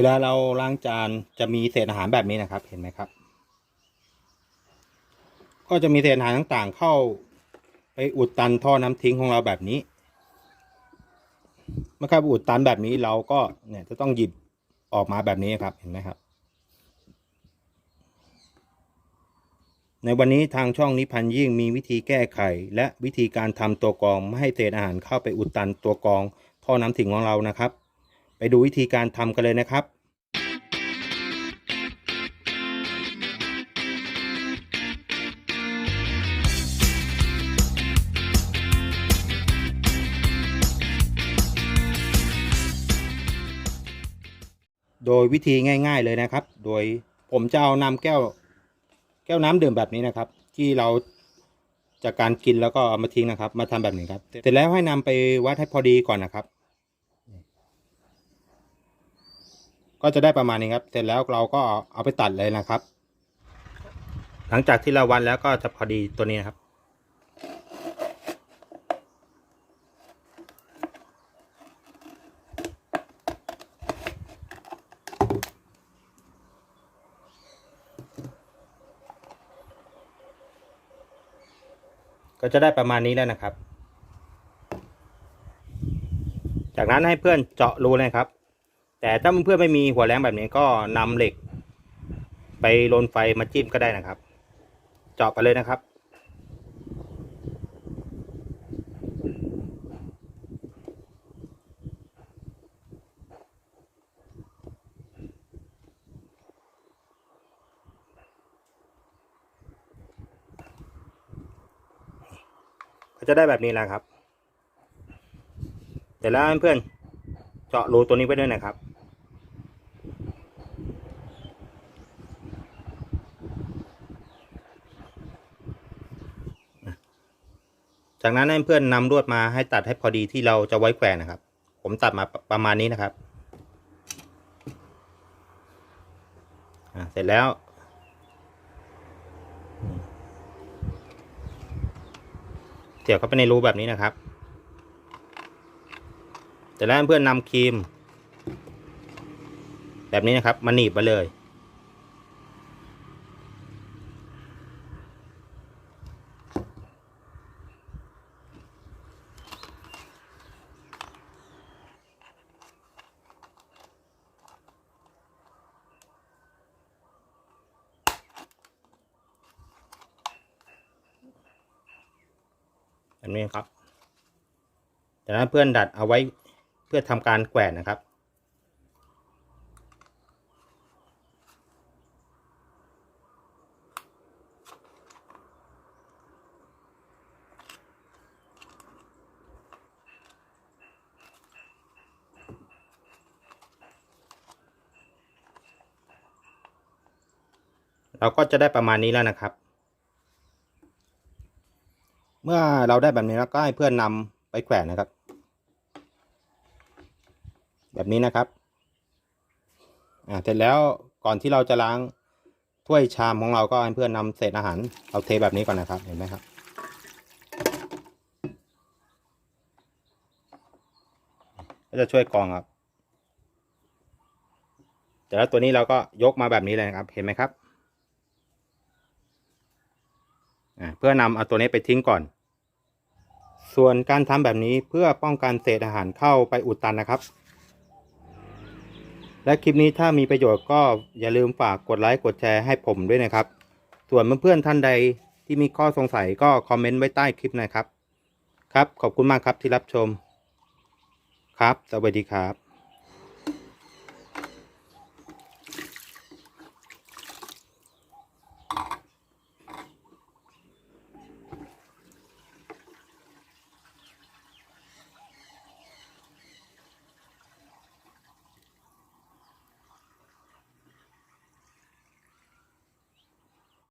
เวลาเราล้างจานจะมีเศษอาหารแบบนี้นะครับ เห็นไหมครับ ก็จะมีเศษอาหารต่างๆ เข้าไปอุดตันท่อน้ำทิ้งของเราแบบนี้เมื่อเข้าไปอุดตันแบบนี้เราก็เนี่ยจะต้องหยิบออกมาแบบนี้ครับเห็นไหมครับ ในวันนี้ทางช่องนิพันธ์ยิ่งมีวิธีแก้ไข และวิธีการทำตัวกรองไม่ให้เศษอาหารเข้าไปอุดตันตัวกรองท่อน้ำทิ้งของเรานะครับ ไปดูวิธีการทำกันเลยนะครับโดยวิธีง่ายๆเลยนะครับ โดยผมจะเอานำแก้ว แก้วน้ำดื่มแบบนี้นะครับ ที่เราจากการกินแล้วก็เอามาทิ้งนะครับ มาทำแบบนี้ครับ เสร็จแล้วให้นำไปวัดให้พอดีก่อนนะครับ ก็จะได้ประมาณนี้ครับ เสร็จแล้วเราก็เอาไปตัดเลยนะครับ หลังจากที่เราวัดแล้วก็จะพอดีตัวนี้นครับ ก็จะได้ประมาณนี้แล้วนะครับ จากนั้นให้เพื่อนเจาะรูเลยครับ แต่ถ้าเพื่อนไม่มีหัวแรงแบบนี้ก็นำเหล็ก ไปโลนไฟมาจิ้มก็ได้นะครับ เจาะไปเลยนะครับ ก็จะได้แบบนี้แหละครับ แต่แล้วเพื่อนเจาะรูตัวนี้ไว้ด้วยนะครับ จากนั้นให้เพื่อนนำลวดมาให้ตัดให้พอดีที่เราจะไว้แขวนนะครับ ผมตัดมาประมาณนี้นะครับเสร็จแล้ว เสียบเข้าไปในรูแบบนี้นะครับแต่แล้วเพื่อนนำครีม แบบนี้นะครับมาหนีบมาเลย แบบนี้ครับจากนั้นเพื่อนดัดเอาไว้เพื่อทำการแขวนนะครับเราก็จะได้ประมาณนี้แล้วนะครับ เมื่อเราได้แบบนี้แล้วก็ให้เพื่อนนำไปแขวนนะครับ แบบนี้นะครับอ่าเสร็จแล้วก่อนที่เราจะล้างถ้วยชามของเราก็ให้เพื่อนนำเศษอาหารเอาเทแบบนี้ก่อนนะครับเห็นไหมครับก็จะช่วยกรองครับแต่แล้วตัวนี้เราก็ยกมาแบบนี้เลยนะครับ เห็นไหมครับอ่าเพื่อนำเอาตัวนี้ไปทิ้งก่อน ส่วนการทำแบบนี้เพื่อป้องกันเศษอาหารเข้าไปอุดตันนะครับ และคลิปนี้ถ้ามีประโยชน์ก็อย่าลืมฝากกดไลค์กดแชร์ให้ผมด้วยนะครับ ส่วนเพื่อนๆท่านใดที่มีข้อสงสัยก็คอมเมนต์ไว้ใต้คลิปนะครับ ครับขอบคุณมากครับที่รับชม ครับ สวัสดีครับ